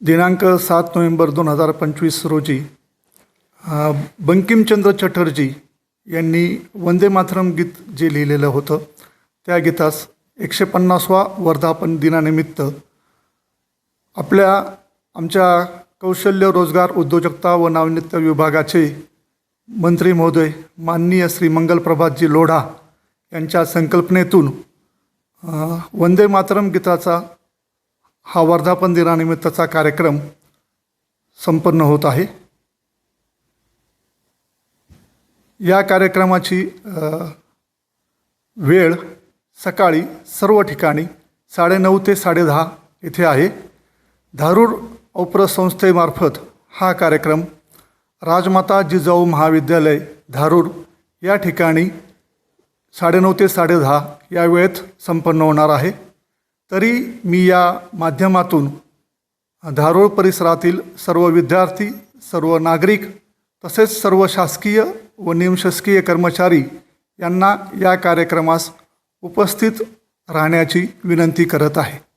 दिनांक सात नोव्हेंबर दोन हजार पंचवीस रोजी बंकिमचंद्र चटर्जी यांनी वंदे मातरम गीत जे लिहिलेलं होतं त्या गीतास एकशे पन्नासवा वर्धापन दिनानिमित्त आपल्या आमच्या कौशल्य रोजगार उद्योजकता व नाविन्यता विभागाचे मंत्री महोदय माननीय श्री मंगलप्रभातजी लोढा यांच्या संकल्पनेतून वंदे मातरम गीताचा हा वर्धापन दिनानिमित्तचा कार्यक्रम संपन्न होत आहे. या कार्यक्रमाची वेळ सकाळी सर्व ठिकाणी साडेनऊ ते साडेदहा इथे आहे. धारूर औप्र संस्थेमार्फत हा कार्यक्रम राजमाता जिजाऊ महाविद्यालय धारूर या ठिकाणी साडेनऊ ते साडेदहा या वेळेत संपन्न होणार आहे. तरी मी या माध्यमातून धारोळ परिसरातील सर्व विद्यार्थी सर्व नागरिक तसेच सर्व शासकीय व निमशासकीय कर्मचारी यांना या कार्यक्रमास उपस्थित राहण्याची विनंती करत आहे.